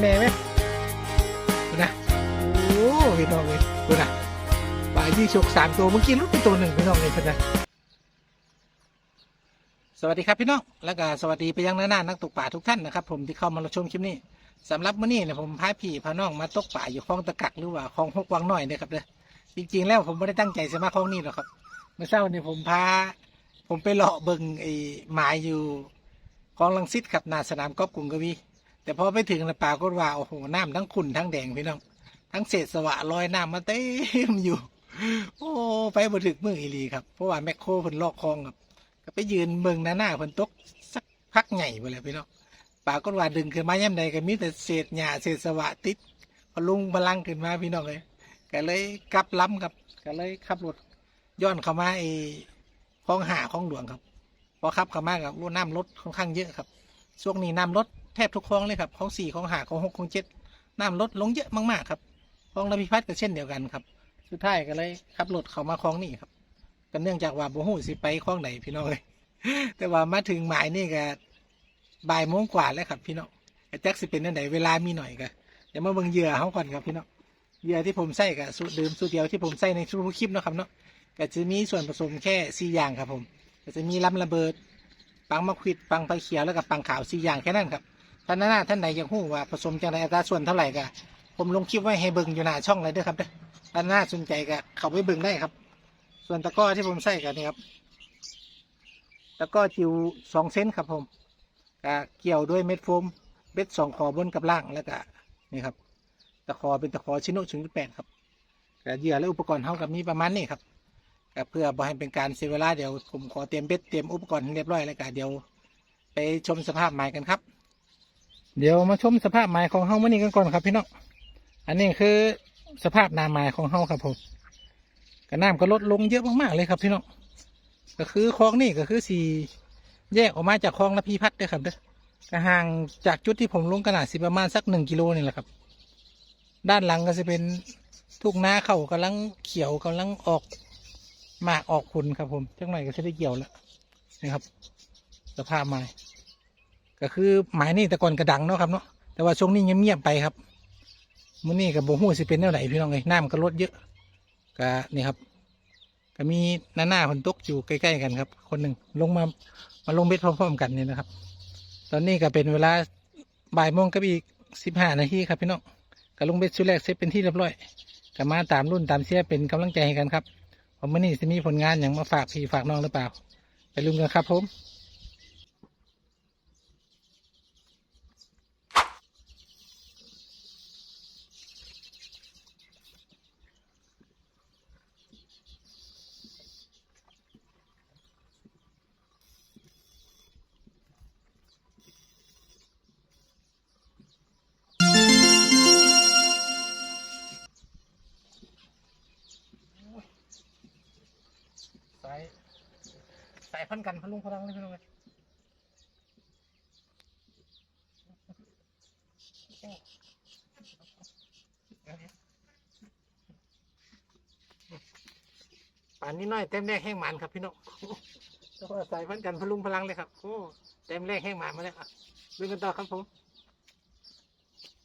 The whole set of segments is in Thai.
หมานขักหมานแน่ไหมดูนะโอ้พี่น้องเลยดูนะปลายี่ฉกสามตัวเมื่อกี้ลุกไปตัวหนึ่งพี่น้องเลยนะสวัสดีครับพี่น้องแล้วก็สวัสดีไปยังน้าๆนักตกป่าทุกท่านนะครับผมที่เข้ามารับชมคลิปนี้สำหรับมื้อนี้เนี่ยผมพาพี่พาน้องมาตกป่าอยู่คลองตะกักหรือว่าคลองหกวังน้อยเนี่ยครับเด้อจริงๆแล้วผมไม่ได้ตั้งใจจะมาคลองนี้หรอกครับเมื่อเช้านี่ผมพาผมไปเลาะเบิงไอ้หมายอยู่คลองลังสิตกับหนาสนามกอล์ฟกรุงกวี แต่พอไปถึงนะป่ากฏว่าโอ้โหน้ำทั้งขุ่นทั้งแดงพี่น้องทั้งเศษสวะลอยน้ำมาเต็มอยู่ โอ้ไปบ่ถึกมืออีหลีครับเพราะว่าแมคโครเพิ่นลอกคลองครับก็ไปยืนเบิ่งหน้าหน้าเพิ่นตกสักพักใหญ่ไปเลยพี่น้องป่ากฏว่าดึงขึ้นมาย่ำใดก็มีแต่เศษหญ้าเศษสวะติดพลุงพลังขึ้นมาพี่น้องเลยก็เลยกลับล้ำครับก็เลยขับรถย้อนเข้ามาไอ้คลองหาคลองหลวงครับพอขับเข้ามากับน้ำลดค่อนข้างเยอะครับช่วงนี้น้ำลด แทบทุกคลองเลยครับคลองสี่คลองหาคลองหกคลองเจ็ดน้ำลดลงเยอะมากๆครับคลองระพิพัฒน์ก็เช่นเดียวกันครับ สุดท้ายก็เลยขับรถเข้ามาคลองนี่ครับก็เนื่องจากว่าบ่ฮู้สิไปคลองไหนพี่น้องเลยแต่ว่ามาถึงหมายนี่ก็บ่ายโมงกว่าแล้วครับ พี่น้องแต่แจ็คสิเป็นนั่นไหนเวลามีหน่อยก็เดี๋ยวมาเบิ่งเหยื่อเขาก่อนครับพี่น้องเหยื่อที่ผมใส่กับสูตรเดิมสูตรเดียวที่ผมใส่ในทุกคลิปนะครับเนาะก็จะมีส่วนผสมแค่สี่อย่างครับผมก็จะมีลำระเบิดปังมะขวิดปังไฟเขียวแล้วก็ปังขาวสี่อย่างแค่นั้นครับ ท่านหน้าท่านไหนอยากรู้ว่าผสมจังไรอัตราส่วนเท่าไหร่ก็ผมลงคลิปไว้ให้เบิ่งอยู่หน้าช่องเลยเด้อครับเด้อท่านหน้าสนใจก็เข้าไปเบิ่งได้ครับ ส่วนตะก้อที่ผมใส่กันนี่ครับตะก้อจิวสองเซนครับผมก็เกี่ยวด้วยเม็ดโฟมเบ็ดสองขอบนกับล่างแล้วก็นี่ครับตะขอเป็นตะขอชิโนถึงแปดครับก็เหยื่อและอุปกรณ์เท่ากับมีประมาณนี้ครับก็เพื่อบ่ให้เป็นการเสียเวลาเดี๋ยวผมขอเตรียมเบ็ดเตรียมอุปกรณ์เรียบร้อยแล้วก็เดี๋ยว ไปชมสภาพไม้กันครับ เดี๋ยวมาชมสภาพไม้ของเฮามื่อนี้กันก่อนครับพี่น้อง อันนี้คือสภาพนาไม้ของเฮาครับผมก็น้ำก็ลดลงเยอะมากๆเลยครับพี่น้อง ก็คือคลองนี่ก็คือสี่แยกออกมาจากคลองระพีพัฒน์เด้อครับเด้อก็ห่างจากจุดที่ผมลงขนาดสิประมาณสักหนึ่งกิโลนี่แหละครับ ด้านหลังก็จะเป็นทุ่งนาเขากำลังเขียวกำลังออกหมากออกผลครับผมจังหน่อยก็จะได้เกี่ยวแล้วนะครับ สภาพไม้ ก็คือไม้นี่แต่ก่อนกระดังเนาะครับเนาะแต่ว่าช่วงนี้เงียบๆไปครับมื้อนี้กับโบหูสิเป็นแนวไหนพี่น้องเลยน้ำก็ลดเยอะก็นี่ครับก็มีหน้าหน้าคนตกอยู่ใกล้ๆกันครับ คนหนึ่งลงมามาลงเบ็ดพร้อมๆกันนี่นะครับ ตอนนี้ก็เป็นเวลาบ่ายโมงกับอีกสิบห้านาทีครับพี่น้องก็ลงเบ็ดชุดแรกเสร็จเป็นที่เรียบร้อยก็มาตามรุ่นตามเสียเป็นกำลังใจให้กันครับผมมื่อนี้จะมีผลงานอย่างมาฝากพี่ฝากน้องหรือเปล่า ไปลุ้นกันครับผม ลุงพลังเลยพี่น้องเลยป่านนี้น้อยเต็มแรกแห้งหมันครับพี่น้องแล้วก็สายพันกันพลุงพลังเลยครับโอ้เต็มแรกแห้งหมันมาแล้วอะดูกันต่อครับผม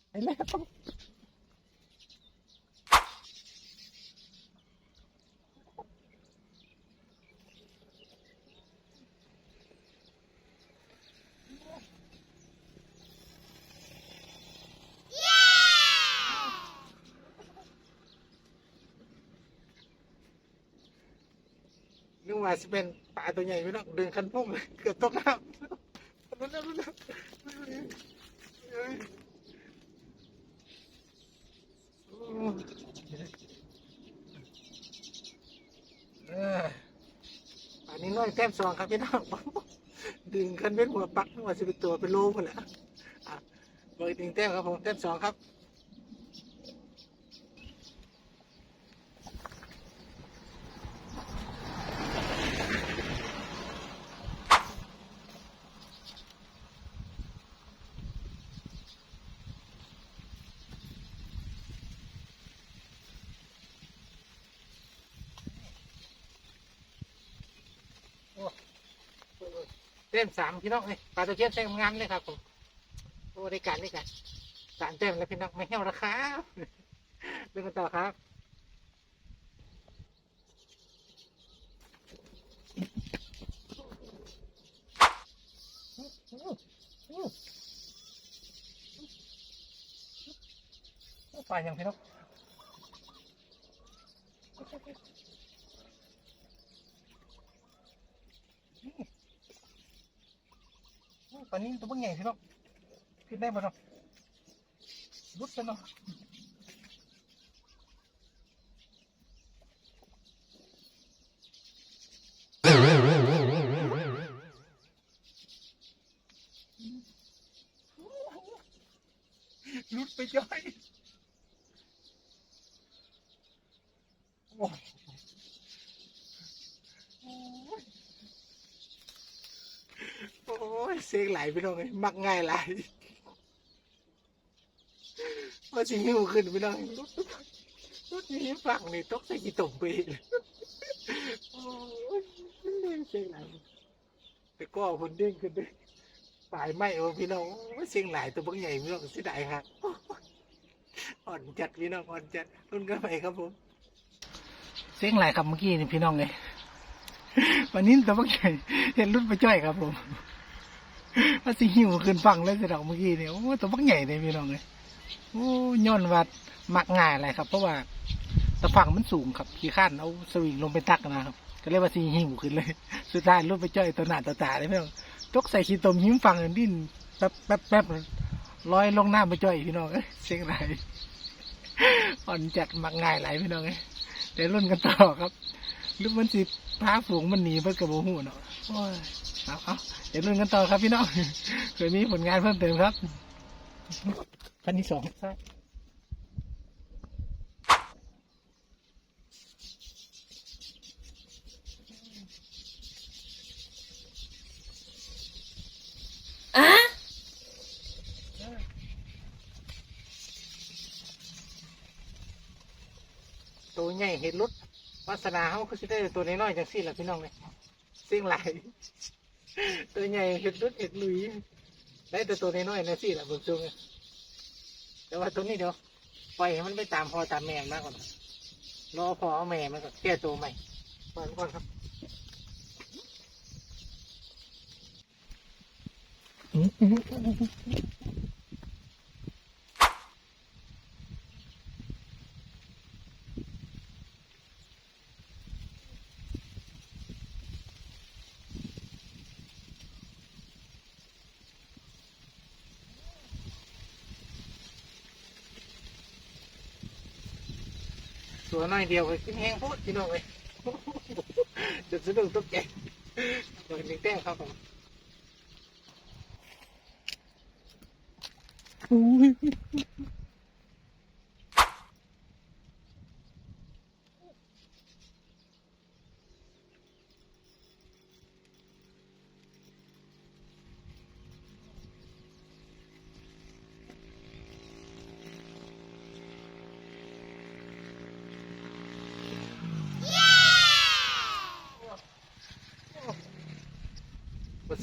เห็นไหมครับ ว่าจะเป็นปลาตัวใหญ่ไม่ต้องดึงคันพุ่มเลยเกือบตกน้ำรุนแล้วรุนแล้วเอ้ยอ้เออป่านนี้น้อยแต้มสองครับพี่น้องดึงคันเป็นหัวปักนึกว่าจะเป็นตัวเป็นโลหมดแล้วอะเบอร์หนึ่งแต้มครับผมแต้มสองครับ ต็มสามพี่น้องเลยปลาตะเพียนใส่งามเลยครับผมโอ้ได้การได้การสามเต็มแล้วพี่น้องไม่เหี่ยวแล้วครับเรื่องกันต่อครับปลาอย่างพี่นก ปลานี้ตัวเบิ่งใหญ่พี่นกขึ้นได้บ่เนาะรุดกันเนาะรุดไปย่อยโอ้ ยโอ้ยเสียงไหลพี่น้องเอ้ยมักง่ายไหลายว่าสิหิวขึ้นพี่น้องรุดรุดนี่ฟังนี่ตกใส่กี่ตุ่มไปเลยโอ้ยเสียงไหลแต่ก็คนเด้งขึ้นด้วยปลายไหมโอ้พี่น้องเสียงไหลตัวบังใหญ่พี่น้องเสิได้ครับอ่อนจัดพี่น้องอ่อนจัดรุ่นกันไปครับผมเสียงไหลครับเมื่อกี้นี่พี่น้องเลยวันนี้ตัวบักใหญ่เห็นรุ่นไปจ้อยครับผม ว่าสิหิวขึ้นฟังเลยสิดอกเมื่อกี้เนี่ยโอ้ตัวบักใหญ่เลยพี่น้องเลยโอ้ย้อนว่ามักง่ายอะไรครับ เพราะว่าตะฝั่งมันสูงครับขี้ข้านเอาสวิงลงไปตักนะครับ ก็เลยกว่าสิหิวขึ้นเลย สุดท้ายรุ่นไปจ้อยตัวหนาตัวตาเลยพี่น้องตกใส่ขี้ตมหิ้มฟังดิ้นแป๊บแป๊บแป๊บลอยลงน้ำไปจ้อยพี่น้องเอ้ยเสียงไหลอ่อนจัดมักง่ายไหลพี่น้องเอ้ยเดี๋ยวรุ่นกันต่อครับหรือมันสิพาฝูงมันหนีเพื่อกระโบหูเนาะโอ้ย เอาเอาเดี๋ยวรุ่นกันต่อครับพี่น้องเคยมีผลงานเพิ่มเติมครับขั้นที่สองตัวใหญ่เห็นรถวาสนาเขาคือสิได้ตัวน้อยๆจังสี่แหละพี่น้องเลยเสียงไหล ตัวใหญ่เห็ดรถเห็ดลุยได้แต่ตัวน้อยๆนะสี่แหละบิ่งซุงแต่ว่าตัวนี้เดี๋ยวปล่อยให้มันไปตามพ่อตามแม่มากกว่ารอพ่อเอาแม่มันก็เตี้ยตัวใหม่ปล่อนก่อนครับ สัวน้อยเดียวไปกินแห้งโพดพี่น้องเลยจุดสะดุ้งตุ๊กแกตัวเล็กแต้งครับผมอุ้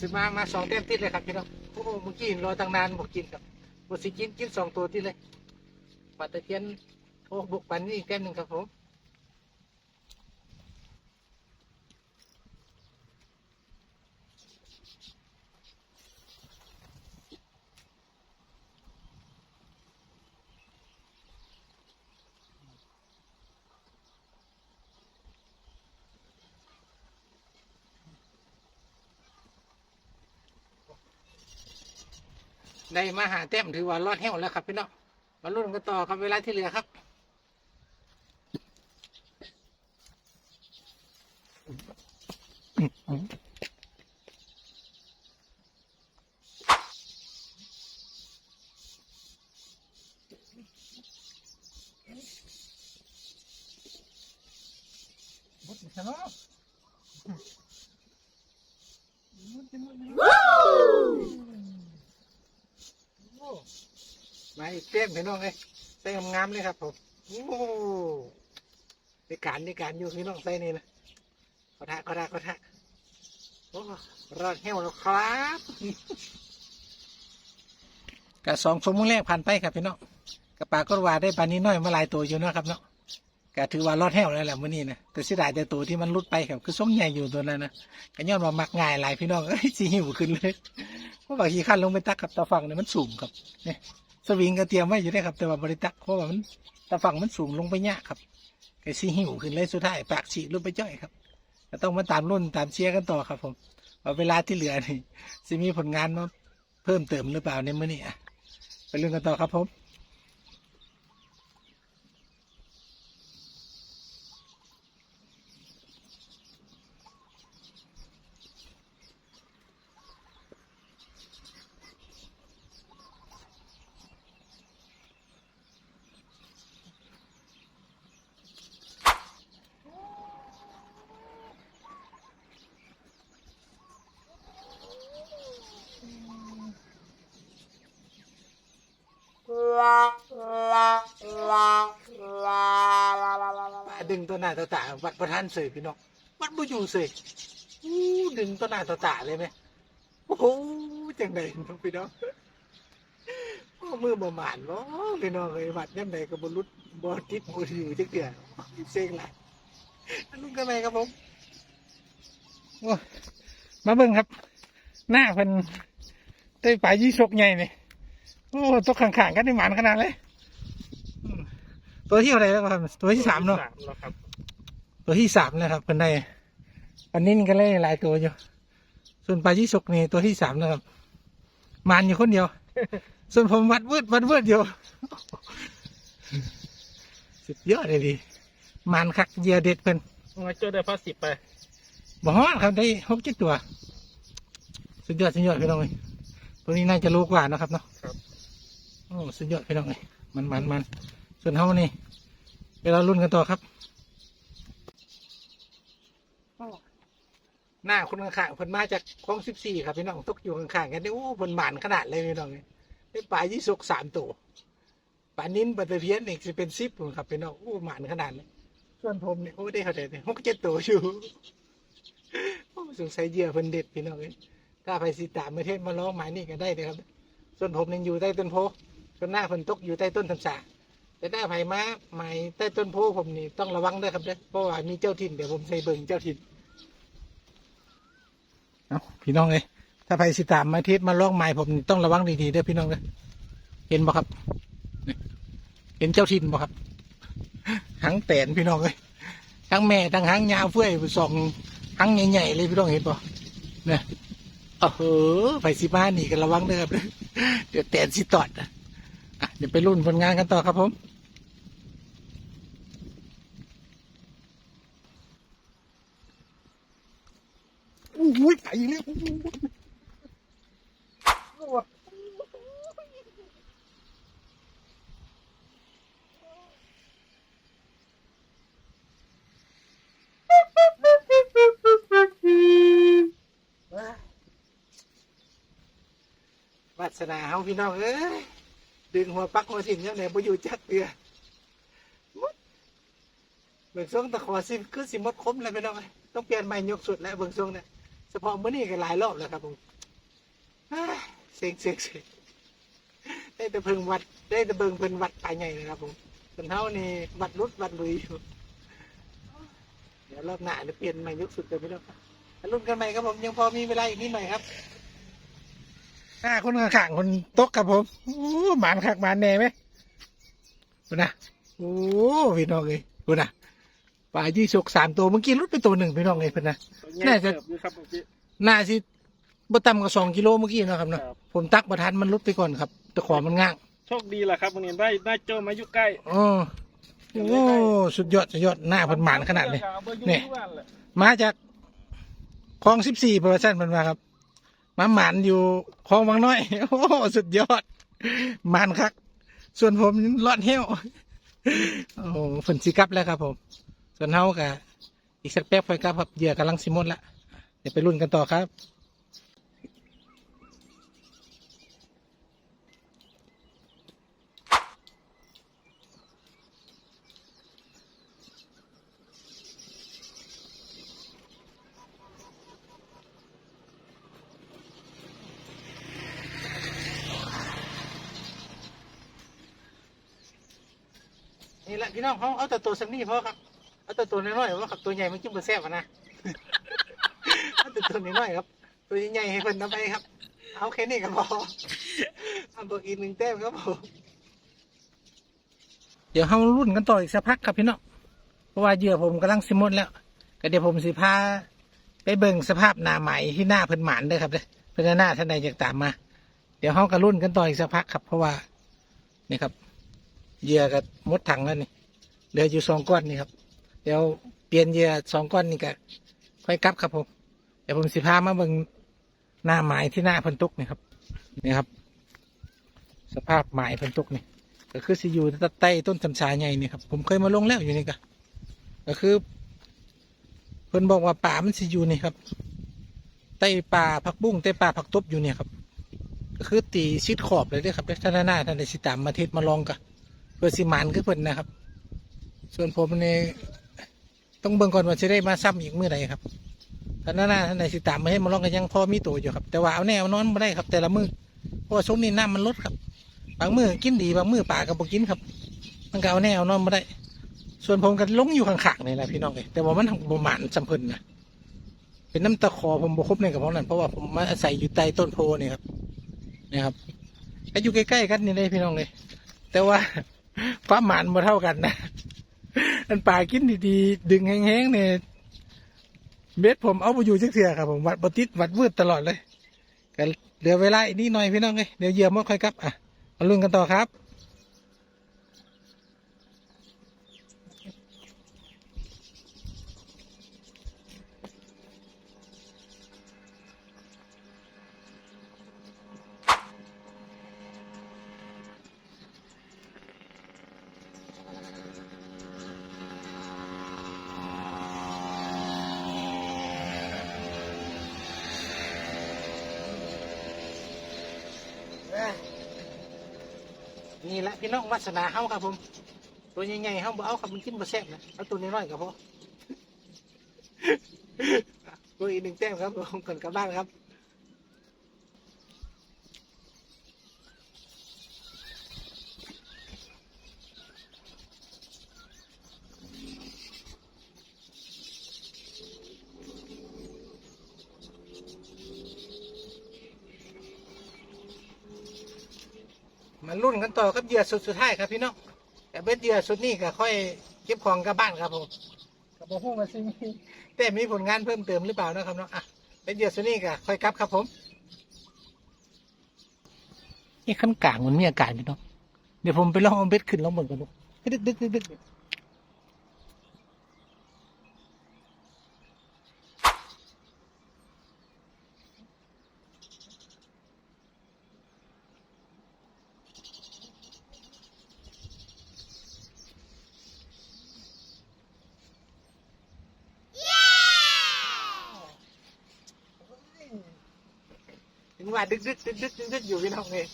สิมามาสองเต้มติดเลยครับพี่น้องโอ้โหเมื่อกี้รอตั้งนานบอกกินครับบดสิกินกินสองตัวติดเลยปลาตะเพียนโอ้บุกปันนี่อีกแต้มหนึ่งครับผม ได้มาหาแต้มถือว่ารอดแห้วแล้วครับพี่น้องมาลุ้นกันต่อครับเวลาที่เหลือครับดชะเนาะบุดจะบุดจะโอ้ มาอีกเต็มพี่น้องเลยใส่งามๆเลยครับผมโอ้ในการในการอยู่พี่น้องใส่นี่นะขอทะขอทะขอทะโอ้รอดแห้วแล้วครับกะสองชั่วโมงแรกผ่านไปครับพี่น้องกะปลาก็ว่าได้ปลานี้น้อยมาหลายตัวอยู่นะครับเนาะกะถือว่ารอดแห้วแล้วแหละมื้อนี้นะแต่เสียดายแต่ตัวที่มันหลุดไปครับคือส้มใหญ่อยู่ตัวนั้นนะก็ย้อนว่ามักง่ายหลายพี่น้องเอ้ยสิหิวขึ้นเลยเพราะว่าขี้ขั้นลงไปตักกับตาฝั่งเนี่ยมันสูงครับเนี่ย สวิงก็เตรียมไว้อยู่ได้ครับ แต่ว่าบริตักเพราะว่ามันตะฝั่งมันสูงลงไปยากครับก็สิหิวขึ้นเลยสุดท้ายปากฉีกลงไปจ้อยครับก็ต้องมาตามรุ่นตามเชียร์กันต่อครับ ผมว่าเวลาที่เหลือนี่จะมีผลงานมาเพิ่มเติมหรือเปล่าในมื้อนี้อะไปรุ่นกันต่อครับผมานเสยพี่น้องวัดบุอยู่เสยอู้ดึงตัวหน้าตัวตาเลยไหมโอ้โหจังไดน้องพี่น้องโอ้มือบ่หมานบ่พี่น้องเลยวัดย่ำใดกับบรุษบ่ติดบ่อยู่จักเดือเซ็งหลายอันนู้นก็ไหนครับผมโอ้มาเบิ่งครับ หน้าเพิ่นเต้ยปลายยี่สกใหญ่นี่โอ้ตัวข้างๆกันได้หมานขนาดเลยอืมตัวที่อะไรแล้วครับ ตัวที่สามเนาะแล้วครับ ตัวที่สามนะครับเป็นได้อันนี้ก็เล่นหลายตัวอยู่ ส่วนปลายี่สกนี่ตัวที่สามนะครับ มันอยู่คนเดียว ส่วนผมวัดวืดวัดวืดอยู่สุดยอดเลยดิมันคักเหยียเด็ดเพิ่นมาเจอได้พาสิบไปบ่ฮอดครับได้หกเจ็ดตัว สุดยอดสุดยอดพี่น้องเลยตัวนี้น่าจะรู้กว่านะครับเนาะครับโอ้สุดยอดพี่น้องเลยมันมันมันส่วนเฮานี่เวลารุ่นกันต่อครับ หน้าคนข้างๆเพิ่นมาจากคลองสิบสี่ครับพี่น้องตกอยู่ข้างๆกันนี่โอ้เพิ่นหมานขนาดเลยพี่น้องเลยได้ปลายี่สกสามตัวปลานิ้นปลาตะเพียนอีกสิเป็นสิบครับพี่น้องโอ้หมานขนาดเลยส่วนผมเนี่ยโอ้ได้เข้าใจเลยหกเจ็ดตัวอยู่โอ้สงสัยเหยื่อเพิ่นเด็ดพี่น้องเลยถ้าไปสิตามประเทศมาล้องหมายนี่ก็ได้เลยครับส่วนผมยังอยู่ใต้ต้นโพส่วนหน้าเพิ่นตกอยู่ใต้ต้นทำสาแต่ถ้ไผมาหมายใต้ต้นโพผมนี่ต้องระวังด้วยครับเด้อเพราะว่ามีเจ้าถิ่นเดี๋ยวผมใส่เบิ่งเจ้าถิ่น เอาพี่น้องเลยถ้าไปสิตามมาเทศมาล่องไม้ผมต้องระวังดีๆเด้อพี่น้องเลยเห็นบ่ครับเห็นเจ้าถิ่นบ่ครับหางแตนพี่น้องเลยทั้งแม่ทั้งหางยาวเฟื่อยสองหางใหญ่ๆเลยพี่น้องเห็นบ่เนี่ยเออเฮ้อไปสิมานนี่กันระวังเด้อครับเดี๋ยวแตนสิตอดอะเดี๋ยวไปรุ่นผลงานกันต่อครับผม อุ้ยไปเลยวาสนาเฮาพี่น้องเอ้ยดึงหัวปักหัวถิ่นยังไงบ่อยู่จักเตือหมดเบิ่งทรงตะขอสิคือสิหมดคมเลยพี่น้องเอ้ยต้องเปลี่ยนใหม่ยกสุดแล้วเบิ่งทรงเนี่ยเฉพาะมื้อนี้ก็หลายรอบแล้วครับผมอ้ายเซ็งเซ็งเซ็งได้แต่เพิ่งวัด ได้แต่เบิ่งเพิ่นวัดไปใหญ่นะครับผมส่วนเท่านี่วัดรุดวัดลุยอยู่เดี๋ยวรอบหน้าจะเปลี่ยนใหม่ยกสุดเลยไม่ต้องแล้รุ่นกันใหม่ครับผมยังพอมีเวลาอีกนิดหน่อยครับอ่าคนข้างๆคนโต๊ะครับผมโอ้หมานคักหมานแน่ไหมดูนะโอ้พี่น้องเลยดูนะ ปลายี่สกสามตัวเมื่อกี้รุดไปตัวหนึ่งพี่น้องเลยเพิ่นนะน่าจะเสิร์ฟอยู่ครับเมื่อกี้น่าสิบ่ต่ำกว่าสองกิโลเมื่อกี้เนาะครับเนาะครับผมตักประทันมันลุดไปก่อนครับแต่ขอมันง่างโชคดีแหละครับวันนี้ได้ได้เจอมาอยู่ใกล้อ๋อโอ้สุดยอดสุดยอดหน้าเพันหมานขนาดเลยอาบอร์นี่ทุกวันแหละมาจากคลองสิบสี่เปอร์เซ็นต์มันมาครับ มาหมานอยู่คลองบางน้อยโอ้สุดยอดหมานครับ ส่วนผมรอดเหี้ยวโอ้ฝนสิกลับแล้วครับผม ส่วนเฮากะอีกสักแป๊บไฟกลัพับเหยื่อกำลังสิมดละเดี๋ยวไปรุ่นกันต่อครับนี่แหละพี่น้องเขาเอาแต่ตัวสักนี่พอครับ เอาแต่ตัวน้อยๆว่าครับตัวใหญ่มันกินบ่แซ่บอะนะเอาแต่ตัวน้อยๆครับ ตัวใหญ่ๆให้เพิ่นเอาไปครับ เอาแค่นี้ก็พอเอาตัวอีกหนึ่งแต้มครับผมเดี๋ยวเรารุ่นกันต่ออีกสักพักครับพี่น้องเพราะว่าเหยื่อผมกำลังสิหมดแล้ว ก็เดี๋ยวผมสิพาไปเบิ่งสภาพหน้าใหม่ที่หน้าเพิ่นหมานเด้อครับเด้อเพิ่นหน้าท่านใดอยากตามมา เดี๋ยวเขาก็รุ่นกันต่ออีกสักพักครับ เพราะว่านี่ครับเหยื่อกับมดถังแล้วนี่เหลืออยู่สองก้อนนี่ครับ เดี๋ยวเปลี่ยนเหยื่อสองก้อนนี่ก็ค่อยกลับครับผม เดี๋ยวผมสิพามาเบิ่งหน้าหมายที่หน้าพันตุกนี่ครับนี่ครับ สภาพหมายพันตุกนี่ก็คือสิอยู่ใต้ต้นจำชาใหญ่นี่ครับผมเคยมาลงแล้วอยู่นี่ก็ก็คือ เพิ่นบอกว่าป่ามันสิอยู่นี่ครับใต้ป่าผักบุ้งใต้ป่าผักตบอยู่เนี่ยครับก็คือตีชิดขอบเลยด้วยครับท่านหน้าท่านใดสิตามมาเทศมาลองกันเพื่อสิมานคือเพิ่นนะครับ ส่วนผมใน ต้องเบิ่งก่อนว่าจะได้มาซ้ำอีกเมื่อใดครับท่านหน้าท่านใดสิตามมาให้มาลองกันยังพอมีตัวอยู่ครับ แต่ว่าเอาแน่เอานอนไม่ได้ครับ แต่ละมือเพราะว่าช่วงนี้น้ำมันลดครับ บางมือกินดีบางมือป่าก็บ่กินครับ มันก็เอาแน่เอานอนไม่ได้ ส่วนผมก็ลงอยู่ข้างๆนี่แหละพี่น้องเลยแต่ว่ามันบ่หมานจำเพิ่นนะเป็นน้ำตะคอผมบ่ครบในกับเพราะนั้นเพราะว่าผมมาอาศัยอยู่ใต้ต้นโพนี่ครับนะครับก็อยู่ใกล้ๆกันนี่เลยพี่น้องเลยแต่ว่าความหมานมาเท่ากันนะ อันป่ากินดีๆดึงแห้งๆเนี่ยเบ็ดผมเอาไปอยู่จักเถื่อครับผมวัดบติดวัดวืดตลอดเลยก็เหลือเวลาอีกนิดหน่อยพี่น้องเลยเดี๋ยวเยื่อมดค่อยกลับอะมาลุ้นกันต่อครับ นี่แหละพี่น้องวัสนาเฮาครับผม ตัวใหญ่ๆเฮาบ่เอาครับมันกินบ่แซ่บนะเอาตัวน้อยๆก็พอตัวอีกหนึ่งแต้มครับผมก่อนกลับบ้านครับ กันต่อกับเหยื่อสุดสุดท้ายครับพี่น้องแต่เบ็ดเหยื่อสุดนี่ก็ค่อยเก็บของกลับบ้านครับผมกับผมมาซิมีแต่มีผลงานเพิ่มเติมหรือเปล่านะครับเนาะอะเบ็ดเหยื่อสุดนี่ก็ค่อยกลับครับผมนี่ขั้นกลางมันมีอากาศพี่น้องเดี๋ยวผมไปลองเอาเบ็ดขึ้นลองเบิ่งกันดูดึกดึกดึกดึก ดึกดึกดึกดึกดึกดึกดึกอยู่พี่น้องเลย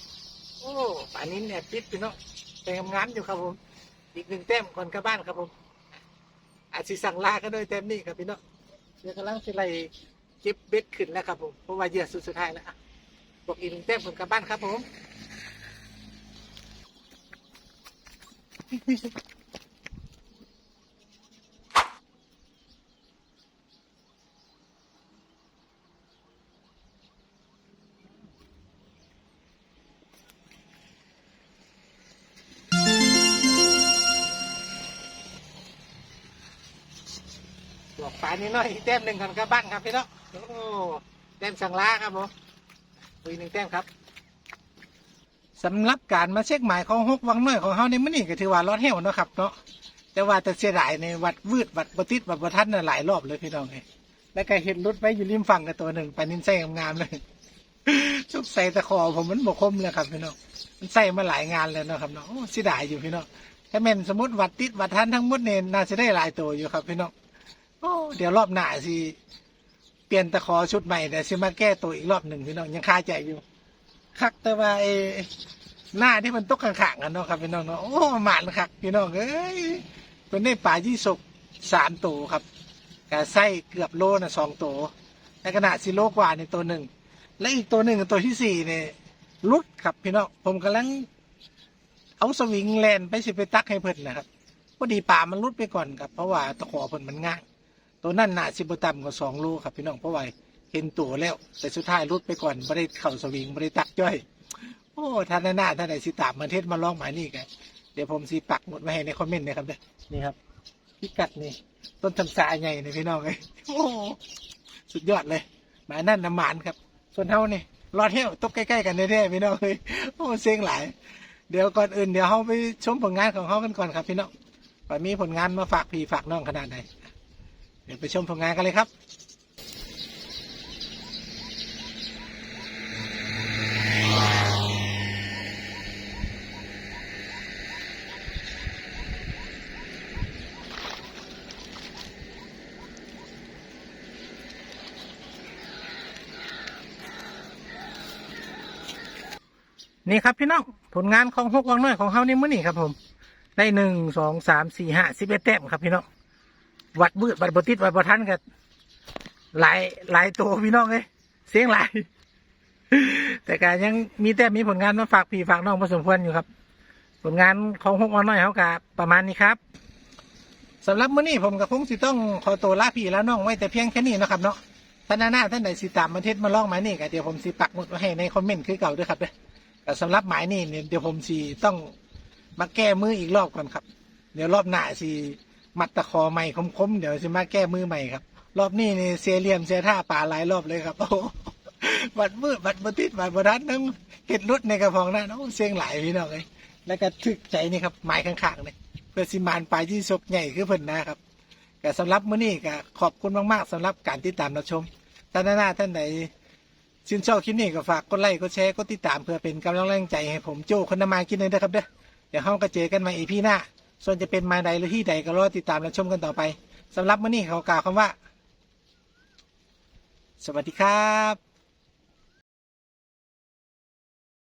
โอ้ป่านนี้เนี่ยปิดพี่น้องแต่งงานอยู่ครับผม อีกหนึ่งแต้มก่อนกลับบ้านครับผม อาจสิสั่งลาก็ด้วยแต้มนี้ครับพี่น้องเดี๋ยวกำลังสิไล่เก็บเบ็ดขึ้นแล้วครับผมเพราะว่าเหยื่อสุดสุดท้ายแล้วบอกอีกหนึ่งแต้มก่อนกลับบ้านครับผม นนี้หน่อยแต้มหนึ่งก่อนกลับบ้านครับพี่น้องโอ้แต้มสั่งลาครับผมอีกหนึ่งแต้มครับสำหรับการมาเช็คหมายของฮกวังน้อยของเฮาในมื้อนี้ก็ถือว่ารอดแห้วเนาะครับเนาะแต่ว่าแต่เสียดายในวัดวืดวัดบติดวัดบทันน่ะหลายรอบเลยพี่น้องเอ้ยแล้วก็เห็นรถไว้อยู่ริมฝั่งกับตัวหนึ่งปานินไส้งามๆเลยชุบใส่ตะขอผมมันบกคมเลยครับพี่น้องมันใส่มาหลายงานแล้วเนาะครับเนาะเสียดายอยู่พี่น้องถ้าแม่นสมมติวัดติดวัดทันทั้งหมดเนี่ยน่าจะได้หลายตัวอยู่ครับพี่น้อง โอ้เดี๋ยวรอบหน้าสิเปลี่ยนตะขอชุดใหม่แต่สิมาแก้ตัวอีกรอบหนึ่งพี่น้องยังคาใจอยู่ คักแต่ว่าไอ้หน้าที่มันตกข้างๆกันเนาะครับพี่น้องเนาะโอ้หมานคักพี่น้องเอ้ยเป็นได้ป่ายี่สกสามตัวครับกะไส้เกือบโลนะสองตัวในขณะสิโลกว่าในตัวหนึ่งและอีกตัวหนึ่งตัวที่สี่เนี่ยลุดครับพี่น้องผมกำลังเอาสวิงแลนไปสิไปตักให้เพิ่นนะครับโอดีป่ามันรุดไปก่อนครับเพราะว่าตะขอเพิ่นมันง่าง ตัวนั่นหน่ะสิบต่ำกว่าสองโลครับพี่น้องเพราะว่าเห็นตัวแล้ว แต่สุดท้ายรุดไปก่อนไม่ได้เข่าสวิงไม่ได้ตักจ้อย โอ้ท่านหน้าท่านไหนสิตามมาเทศมาลองหมายนี่กันเดี๋ยวผมสิปักหมดไว้ให้ในคอมเมนต์นะครับเด้อนี่ครับพิกัดนี่ต้นทำสาใหญ่เลยพี่น้องเลยโอ้สุดยอดเลยหมายนั่นน้ำหมานครับ ส่วนเท่านี่รอดเที่ยวตกใกล้ๆกันแท้ๆพี่น้องเลยโอ้เซ็งหลายเดี๋ยวก่อนอื่นเดี๋ยวเขาไปชมผลงานของเขากันก่อนครับพี่น้องว่ามีผลงานมาฝากพี่ฝากน้องขนาดไหน ดี๋ยวไปชมผลงานกันเลยครับนี่ครับพี่น้องผลงานของหกวังน้อยของเขาในมื้อนี้ครับผม ได้หนึ่งสองสามสี่ห้าสิบเอ็ดแต้มครับพี่น้อง วัดบืดวัดบติดวัดบทันกันหลายหลายตัวพี่น้องเลยเสียงหลาย แต่การยังมีแต้มมีผลงานมาฝากพี่ฝากน้องพอสมควรอยู่ครับ ผลงานของหกวังน้อยเขากับประมาณนี้ครับสำหรับมื้อนี้ผมกับคงสิต้องขอตัวลาพี่แล้วน้องไว้แต่เพียงแค่นี้นะครับเนาะท่านหน้าท่านใดสิตามมาเทศมาลองหมายนี่ก็เดี๋ยวผมสิปักหมุดไว้ให้ในคอมเมนต์คือเก่าด้วยครับเด้อแต่สำหรับหมายนี่เนี่ยเดี๋ยวผมสีต้องมาแก้มืออีกรอบก่อนครับ เดี๋ยวรอบหน้าสี มัดตะคอใหม่คมๆเดี๋ยวจะมาแก้มือใหม่ครับ รอบนี้นี่เสียเหลี่ยมเสียท่าป่าหลายรอบเลยครับโอ้บัดมืดบัดบติดบัดบดันทั้งเห็ดรุดในกระพองนั่นโอ้เสียงหลายพี่น้องเลยแล้วก็ถึกใจนี่ครับหมายข้างๆเลยเพื่อสิมานปลายที่ซกใหญ่คือเพิ่นนะครับแต่สำหรับมื้อนี้ก็ขอบคุณมากๆสำหรับการติดตามรับชมท่านหน้าท่านไหนชื่นชอบคลิปนี้ก็ฝากกดไลค์กดแชร์กดติดตามเพื่อเป็นกำลังแรงใจให้ผมโจ้คนนำมากินเลยนะครับเด้อเดี๋ยวห้องก็เจอกันใหม่อีพีหน้า ส่วนจะเป็นมาใดหรือที่ใดก็รอติดตามและชมกันต่อไปสำหรับมื้อนี้ขากล่าวคำว่า สวัสดีครับ